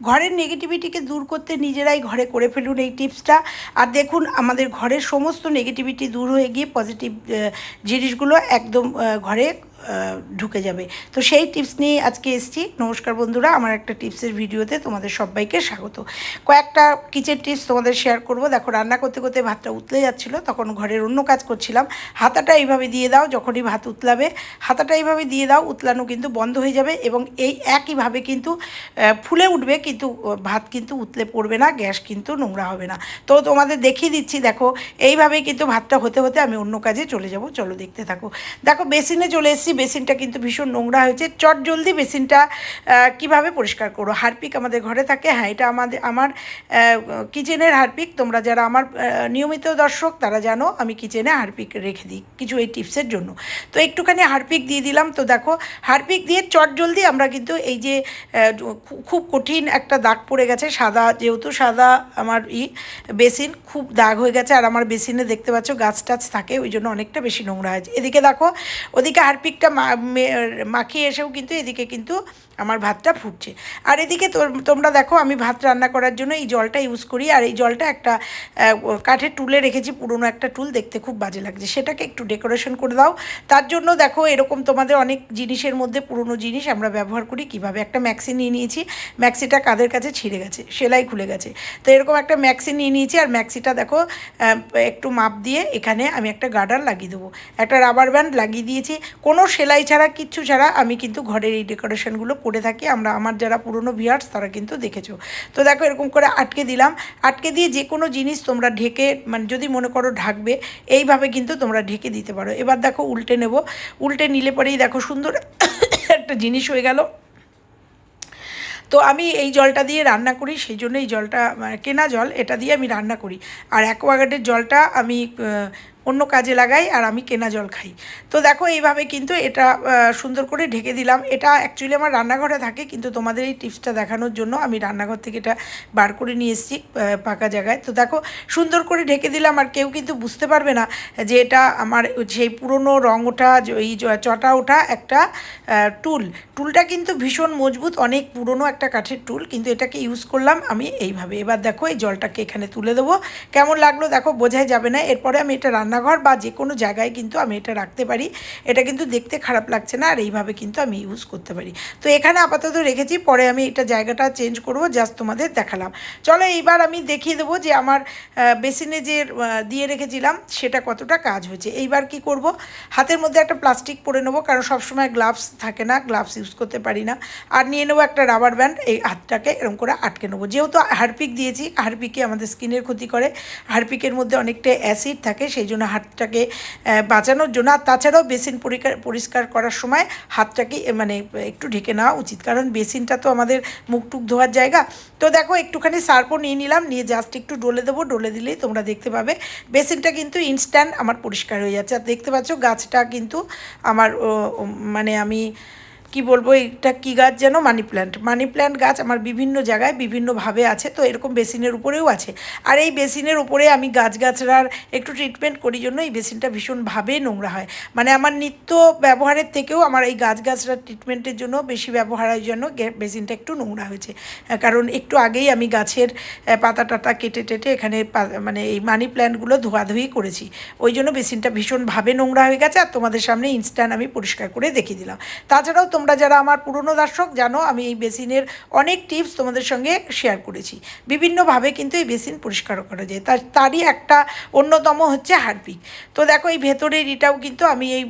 ঘরের নেগেটিভিটিকে দূর করতে নিজেরাই ঘরে করে ফেলুন এই টিপসটা। আর দেখুন, আমাদের ঘরের সমস্ত নেগেটিভিটি দূর হয়ে গিয়ে পজিটিভ জিনিসগুলো একদম ঘরে ঢুকে যাবে। তো সেই টিপস নিয়ে আজকে এসেছি। নমস্কার বন্ধুরা, আমার একটা টিপসের ভিডিওতে তোমাদের সবাইকে স্বাগত। কয়েকটা কিচেন টিপস তোমাদের শেয়ার করব। দেখো, রান্না করতে করতে ভাতটা উতলে যাচ্ছিল, তখন ঘরের অন্য কাজ করছিলাম। হাতাটা এইভাবে দিয়ে দাও, যখনই ভাত উতলাবে, হাতাটা এইভাবে দিয়ে দাও, উতলানো কিন্তু বন্ধ হয়ে যাবে এবং এই একইভাবে কিন্তু ফুলে উঠবে, কিন্তু ভাত কিন্তু উতলে পড়বে না, গ্যাস কিন্তু নোংরা হবে না। তো তোমাদের দেখিয়ে দিচ্ছি, দেখো, এইভাবেই কিন্তু ভাতটা হতে হতে আমি অন্য কাজে চলে যাব। চলো দেখতে থাকো। দেখো বেসিনে চলে এসেছি। বেসিনটা কিন্তু ভীষণ নোংরা হয়েছে। চট জলদি বেসিনটা কীভাবে পরিষ্কার করো? হারপিক আমাদের ঘরে থাকে। হ্যাঁ এটা আমাদের, আমার কিচেনের হারপিক। তোমরা যারা আমার নিয়মিত দর্শক, তারা জানো আমি কিচেনে হারপিক রেখে দিই কিছু এই টিপসের জন্য। তো একটুখানি হারপিক দিয়ে দিলাম। তো দেখো, হারপিক দিয়ে চট জলদি আমরা কিন্তু এই যে খুব কঠিন একটা দাগ পড়ে গেছে। সাদা, যেহেতু সাদা আমার ই বেসিন খুব দাগ হয়ে গেছে। আর আমার বেসিনে দেখতে পাচ্ছ গাছ টাছ থাকে, ওই জন্য অনেকটা বেশি নোংরা হয়েছে। এদিকে দেখো, ওদিকে হারপিকটা মে- মাখিয়ে এসেও কিন্তু এদিকে কিন্তু আমার ভাতটা ফুটছে। আর এদিকে তোমরা দেখো আমি ভাত রান্না করার জন্য এই জলটা ইউজ করি, আর এই জলটা একটা কাঠের টুলে রেখেছি, পুরনো একটা টুল, দেখতে খুব বাজে লাগছে। সেটাকে একটু ডেকোরেশন করে দাও। তার জন্য দেখো এরকম তোমাদের অনেক জিনিসের মধ্যে পুরনো জিনিস আমরা ব্যবহার করি কীভাবে? একটা ম্যাক্সি নিয়ে নিয়েছি ম্যাক্সিটা কাদের কাছে ছিঁড়ে গেছে? সেলাই খুলে গেছে। তো এরকম একটা ম্যাক্সি নিয়ে নিয়েছি, আর ম্যাক্সিটা দেখো একটু মাপ দিয়ে এখানে আমি একটা গার্ডার লাগিয়ে দেবো। একটা রাবার ব্যান্ড লাগিয়ে দিয়েছি। কোনো সেলাই ছাড়া, কিচ্ছু ছাড়া আমি কিন্তু ঘরের এই ডেকোরেশনগুলো করে থাকি। আমরা, আমার যারা পুরনো ভিয়ার্স তারা কিন্তু দেখেছ। তো দেখো, এরকম করে আটকে দিলাম। আটকে দিয়ে যে কোনো জিনিস তোমরা ঢেকে মানে যদি মনে করো ঢাকবে, এইভাবে কিন্তু তোমরা ঢেকে দিতে পারো। এবার দেখো, উল্টে নেব। উল্টে নিলে পরেই দেখো, সুন্দর একটা জিনিস হয়ে গেল। তো আমি এই জলটা দিয়ে রান্না করি, সেই জন্য এই জলটা মানে কেনা জল, এটা দিয়ে আমি রান্না করি। আর অ্যাকোয়াগার্ডের জলটা আমি অন্য কাজে লাগাই আর আমি কেনা জল খাই। তো দেখো এইভাবে কিন্তু এটা সুন্দর করে ঢেকে দিলাম। এটা অ্যাকচুয়ালি আমার রান্নাঘরে থাকে, কিন্তু তোমাদের এই টিপসটা দেখানোর জন্য আমি রান্নাঘর থেকে এটা বার করে নিয়ে এসেছি পাকা জায়গায়। তো দেখো সুন্দর করে ঢেকে দিলাম আর কেউ কিন্তু বুঝতে পারবে না যে এটা আমার সেই পুরনো রং ওঠা এই চটা ওঠা একটা টুল। টুলটা কিন্তু ভীষণ মজবুত, অনেক পুরনো একটা কাঠের টুল, কিন্তু এটাকে ইউজ করলাম আমি এইভাবে। এবার দেখো এই জলটাকে এখানে তুলে দেবো। কেমন লাগল দেখো বোঝাই যাবে না। এরপরে আমি এটা রান্নাঘর বা যে কোনো জায়গায় কিন্তু আমি এটা রাখতে পারি। এটা কিন্তু দেখতে খারাপ লাগছে না আর এইভাবে কিন্তু আমি ইউজ করতে পারি। তো এখানে আপাতত রেখেছি, পরে আমি এটা জায়গাটা চেঞ্জ করব জাস্ট তোমাদের দেখালাম। চলো এইবার আমি দেখিয়ে দেবো যে আমার বেসিনে যে দিয়ে রেখেছিলাম সেটা কতটা কাজ হয়েছে। এইবার কি করব? হাতের মধ্যে একটা প্লাস্টিক পরে নেব, কারণ সবসময় গ্লাভস থাকে না গ্লাভস ইউজ করতে পারি না। আর নিয়ে নেব একটা রাবার ব্যান্ড এই হাতটাকে এরকম করে আটকে নেব। যেহেতু হারপিক দিয়েছি হারপিকে আমাদের স্কিনের ক্ষতি করে। হারপিকের মধ্যে অনেকটা অ্যাসিড থাকে, সেই জন্য হাতটাকে বাঁচানোর জন্য। আর তাছাড়াও বেসিন পরিষ্কার করার সময় হাতটাকে মানে একটু ঢেকে নেওয়া উচিত। কারণ বেসিনটা তো আমাদের মুখ টুক ধোয়ার জায়গা। তো দেখো, একটুখানি সার্পও নিয়ে নিলাম। নিয়ে জাস্ট একটু ডলে দেবো। ডলে দিলেই তোমরা দেখতে পাবে। বেসিনটা কিন্তু ইনস্ট্যান্ট আমার পরিষ্কার হয়ে যাচ্ছে। আর দেখতে পাচ্ছ, গাছটা কিন্তু আমার মানে আমি কি বলব এটা কি গাছ যেন? Money plant. মানি প্ল্যান্ট গাছ আমার বিভিন্ন জায়গায় বিভিন্নভাবে আছে, তো এরকম বেসিনের উপরেও আছে। আর এই বেসিনের উপরে আমি গাছ গাছগাছড়ার একটু ট্রিটমেন্ট করি জন্য এই বেসিনটা ভীষণভাবে নোংরা হয়। মানে আমার নিত্য ব্যবহারের থেকেও আমার এই গাছ গাছগাছড়ার ট্রিটমেন্টের জন্য বেশি ব্যবহারের জন্য বেসিনটা একটু নোংরা হয়েছে। কারণ একটু আগেই আমি গাছের পাতা টাতা কেটে টেটে এখানে মানে এই মানি প্ল্যান্টগুলো ধোয়াধুয়ি করেছি। ওই জন্য বেসিনটা ভীষণভাবে নোংরা হয়ে গেছে, আর তোমাদের সামনে ইনস্ট্যান্ট আমি পরিষ্কার করে দেখিয়ে দিলাম। তাছাড়াও তোমরা যারা আমার পুরনো দর্শক জানো, আমি এই বেসিনের অনেক টিপস তোমাদের সঙ্গে শেয়ার করেছি। বিভিন্নভাবে কিন্তু এই বেসিন পরিষ্কার করা যায়। তার, তারই একটা অন্যতম হচ্ছে হারপিক। তো দেখো, এই ভেতরের এটাও কিন্তু আমি এই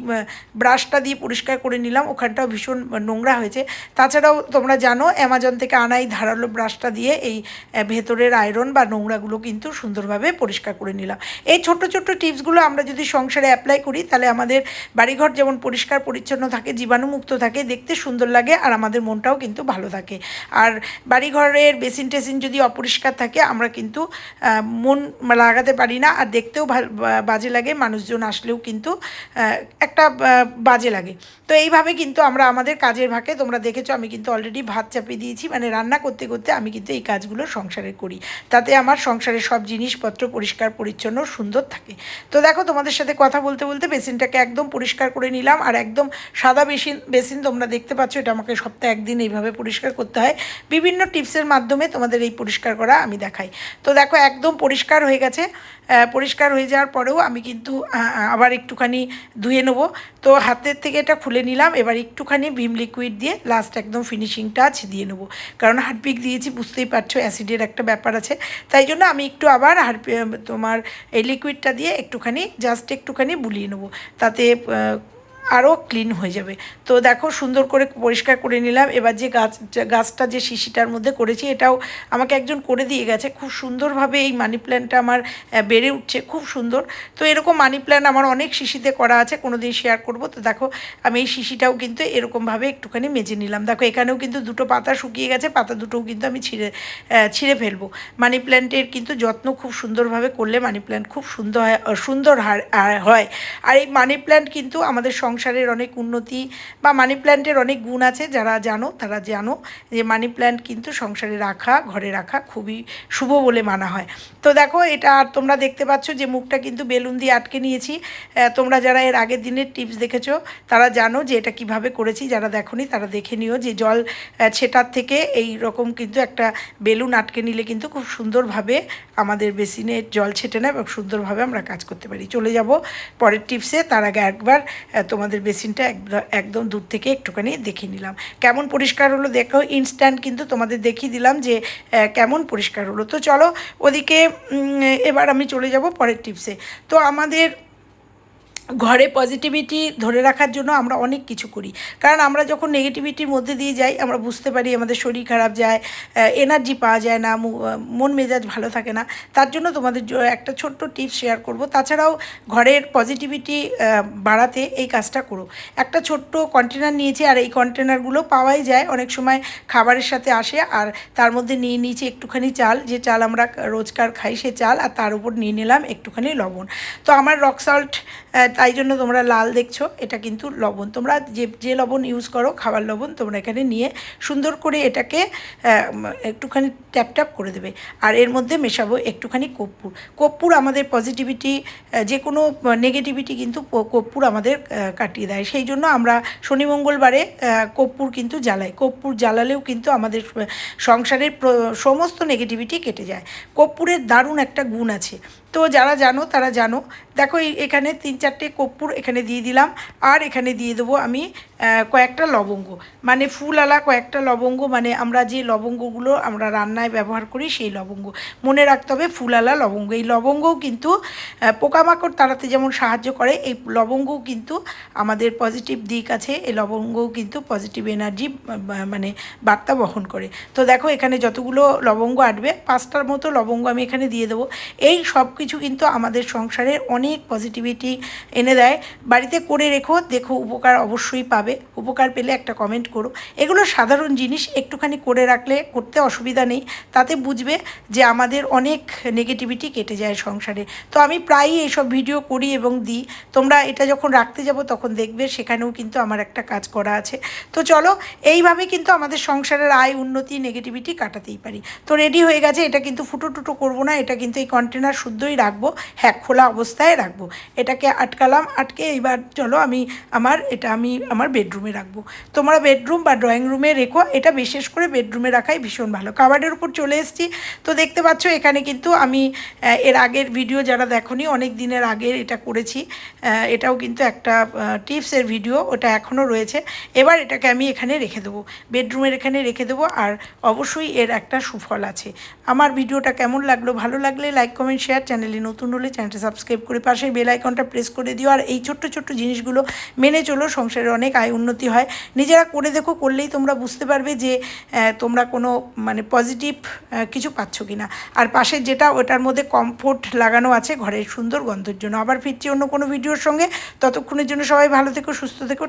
ব্রাশটা দিয়ে পরিষ্কার করে নিলাম। ওখানটাও ভীষণ নোংরা হয়েছে। তাছাড়াও তোমরা জানো, অ্যামাজন থেকে আনাই ধারালো ব্রাশটা দিয়ে এই ভেতরের আয়রন বা নোংরাগুলো কিন্তু সুন্দরভাবে পরিষ্কার করে নিলাম। এই ছোট্ট ছোট্ট টিপসগুলো আমরা যদি সংসারে অ্যাপ্লাই করি, তাহলে আমাদের বাড়িঘর যেমন পরিষ্কার, পরিচ্ছন্ন থাকে, জীবাণুমুক্ত থাকে দেখতে সুন্দর লাগে আর আমাদের মনটাও কিন্তু ভালো থাকে। আর বাড়িঘরের বেসিন টেসিন যদি অপরিষ্কার থাকে, আমরা কিন্তু মন লাগাতে পারি না আর দেখতেও বাজে লাগে, মানুষজন আসলেও কিন্তু একটা বাজে লাগে। তো এইভাবে কিন্তু আমরা আমাদের কাজের ভাগে তোমরা দেখেছ, আমি কিন্তু অলরেডি ভাত চাপিয়ে দিয়েছি মানে রান্না করতে করতে আমি কিন্তু এই কাজগুলো সংসারে করি। তাতে আমার সংসারের সব জিনিসপত্র পরিষ্কার, পরিচ্ছন্ন, সুন্দর থাকে। তো দেখো তোমাদের সাথে কথা বলতে বলতে বেসিনটাকে একদম পরিষ্কার করে নিলাম আর একদম সাদা বেসিন বেসিন তোমরা তোমরা দেখতে পাচ্ছ, এটা আমাকে সপ্তাহে একদিন এইভাবে পরিষ্কার করতে হয়। বিভিন্ন টিপসের মাধ্যমে তোমাদের এই পরিষ্কার করা আমি দেখাই। তো দেখো, একদম পরিষ্কার হয়ে গেছে। পরিষ্কার হয়ে যাওয়ার পরেও আমি কিন্তু আবার একটুখানি ধুয়ে নেব। তো হাতের থেকে এটা খুলে নিলাম, এবার একটুখানি ভিম লিকুইড দিয়ে লাস্ট একদম ফিনিশিং টাচ দিয়ে নেব। কারণ হারপিক দিয়েছি, বুঝতেই পারছ অ্যাসিডের একটা ব্যাপার আছে। তাই জন্য আমি একটু আবার হারপি তোমার এই লিকুইডটা দিয়ে একটুখানি জাস্ট একটুখানি বুলিয়ে নেব। তাতে আরও ক্লিন হয়ে যাবে। তো দেখো সুন্দর করে পরিষ্কার করে নিলাম। এবার যে গাছ গাছটা যে শিশিটার মধ্যে করেছি, এটাও আমাকে একজন করে দিয়ে গেছে। খুব সুন্দরভাবে এই মানি প্ল্যান্টটা আমার বেড়ে উঠছে। খুব সুন্দর। তো এরকম মানি প্ল্যান্ট আমার অনেক শিশিতে করা আছে কোনো দিন শেয়ার করব। তো দেখো, আমি এই শিশিটাও কিন্তু এরকমভাবে একটুখানি মেজে নিলাম। দেখো, এখানেও কিন্তু দুটো পাতা শুকিয়ে গেছে, পাতা দুটোও কিন্তু আমি ছিঁড়ে ছিঁড়ে ফেলব। মানি প্ল্যান্টের কিন্তু যত্ন খুব সুন্দরভাবে করলে মানি প্ল্যান্ট খুব সুন্দর হয় সুন্দর হয়। আর এই মানি প্ল্যান্ট কিন্তু আমাদের সংসারের অনেক উন্নতি বা মানি প্ল্যান্টের অনেক গুণ আছে যারা জানো তারা জানো যে মানি প্ল্যান্ট কিন্তু সংসারে রাখা ঘরে রাখা খুবই শুভ বলে মানা হয়। তো দেখো এটা আর তোমরা দেখতে পাচ্ছ যে মুখটা কিন্তু বেলুন দিয়ে আটকে নিয়েছি। তোমরা যারা এর আগের দিনের টিপস দেখেছ তারা জানো যে এটা কীভাবে করেছি যারা দেখোনি তারা দেখে নিও যে জল ছেটার থেকে এই রকম কিন্তু একটা বেলুন আটকে নিলে কিন্তু খুব সুন্দরভাবে আমাদের বেসিনে জল ছেটে নেয় এবং সুন্দরভাবে আমরা কাজ করতে পারি। চলে যাব পরের টিপসে তার আগে একবার আহ, তোমাদের বেসিনটা একদম- একদম দূর থেকে একটুখানি দেখে নিলাম। কেমন পরিষ্কার হলো দেখো ইনস্ট্যান্ট কিন্তু তোমাদের দেখিয়ে দিলাম যে কেমন পরিষ্কার হলো। তো চলো, ওদিকে এবার আমি চলে যাব পরের টিপসে তো আমাদের ঘরে পজিটিভিটি ধরে রাখার জন্য আমরা অনেক কিছু করি। কারণ আমরা যখন নেগেটিভিটির মধ্যে দিয়ে যাই, আমরা বুঝতে পারি আমাদের শরীর খারাপ যায় এনার্জি পাওয়া যায় না মন মেজাজ ভালো থাকে না। তার জন্য তোমাদের একটা ছোট্ট টিপস শেয়ার করব। তাছাড়াও ঘরের পজিটিভিটি বাড়াতে এই কাজটা করো। একটা ছোট্ট কন্টেনার নিয়েছি, আর এই কন্টেনারগুলো পাওয়াই যায়। অনেক সময় খাবারের সাথে আসে, আর তার মধ্যে নিয়ে নিয়েছি একটুখানি চাল। যে চাল আমরা রোজকার খাই সে চাল, আর তার উপর নিয়ে নিলাম একটুখানি লবণ। তো আমার রক সল্ট তাই জন্য তোমরা লাল দেখছ, এটা কিন্তু লবণ। তোমরা যে যে লবণ ইউজ করো, খাবার লবণ, তোমরা এখানে নিয়ে সুন্দর করে এটাকে একটুখানি ট্যাপ ট্যাপ করে দেবে। আর এর মধ্যে মেশাবো একটুখানি কর্পূর। কর্পূর আমাদের পজিটিভিটি যে কোনো নেগেটিভিটি কিন্তু কর্পূর আমাদের কাটিয়ে দেয়। সেই জন্য আমরা শনি মঙ্গলবারে কর্পূর কিন্তু জ্বালাই। কর্পূর জ্বালালেও কিন্তু আমাদের সংসারের সমস্ত নেগেটিভিটি কেটে যায়। কর্পূরের দারুণ একটা গুণ আছে। তো যারা জানো, তারা জানো। দেখো এখানে তিন চারটে কর্পূর এখানে দিয়ে দিলাম। আর এখানে দিয়ে দেবো আমি কয়েকটা লবঙ্গ। মানে ফুলওয়ালা কয়েকটা লবঙ্গ মানে আমরা যে লবঙ্গগুলো আমরা রান্নায় ব্যবহার করি সেই লবঙ্গ। মনে রাখতে হবে ফুলওয়ালা লবঙ্গ। এই লবঙ্গও কিন্তু পোকামাকড় তাড়াতে যেমন সাহায্য করে, এই লবঙ্গও কিন্তু আমাদের পজিটিভ দিক আছে। এই লবঙ্গও কিন্তু পজিটিভ এনার্জি মানে বার্তা বহন করে। তো দেখো এখানে যতগুলো লবঙ্গ আটবে, পাঁচটার মতো লবঙ্গ আমি এখানে দিয়ে দেবো। এই সব কিছু কিন্তু আমাদের সংসারের অনেক পজিটিভিটি এনে দেয়। বাড়িতে করে রেখো, দেখো উপকার অবশ্যই পাবে। উপকার পেলে একটা কমেন্ট করো। এগুলো সাধারণ জিনিস, একটুখানি করে রাখলে করতে অসুবিধা নেই। তাতে বুঝবে যে আমাদের অনেক নেগেটিভিটি কেটে যায় সংসারে। তো আমি প্রায়ই এইসব ভিডিও করি এবং দিই। তোমরা এটা যখন রাখতে যাব তখন দেখবে সেখানেও কিন্তু আমার একটা কাজ করা আছে। তো চলো, এইভাবে কিন্তু আমাদের সংসারের আয়, উন্নতি নেগেটিভিটি কাটাতেই পারি। তো রেডি হয়ে গেছে, এটা কিন্তু ফুটো টুটো করব না, এটা কিন্তু এই কন্টেনার শুদ্ধই রাখব হ্যাঁ খোলা অবস্থায় রাখব। এটাকে আটকালাম, আটকে এইবার চলো আমি আমার, এটা আমি আমার বেডরুমে রাখব। তোমরা বেডরুম বা ড্রয়িং রুমে রেখো, এটা বিশেষ করে বেডরুমে রাখাই ভীষণ ভালো। কাবার্ডের উপর চলে এসেছি। তো দেখতে পাচ্ছ, এখানে কিন্তু আমি এর আগের ভিডিও যারা দেখোনি, অনেক দিনের আগের এটা করেছি। এটাও কিন্তু একটা টিপসের ভিডিও, ওটা এখনও রয়েছে। এবার এটাকে আমি এখানে রেখে দেবো। বেডরুমের এখানে রেখে দেবো, আর অবশ্যই এর একটা সুফল আছে। আমার ভিডিওটা কেমন লাগল, ভালো লাগলে লাইক, কমেন্ট, শেয়ার, চ্যানেলে নতুন হলে চ্যানেলটা সাবস্ক্রাইব করে পাশের বেল আইকনটা প্রেস করে দিও। আর এই ছোট্ট ছোট্ট জিনিসগুলো মেনে চলো, সংসারের অনেক আয় উন্নতি হয়। নিজেরা করে দেখো, করলেই তোমরা বুঝতে পারবে যে তোমরা কোনো মানে পজিটিভ কিছু পাচ্ছ কি না আর পাশে যেটা, ওটার মধ্যে কমফোর্ট লাগানো আছে ঘরের সুন্দর গন্ধের জন্য। আবার ফিরছি অন্য কোনো ভিডিওর সঙ্গে। ততক্ষণের জন্য সবাই ভালো থেকো, সুস্থ থেকো।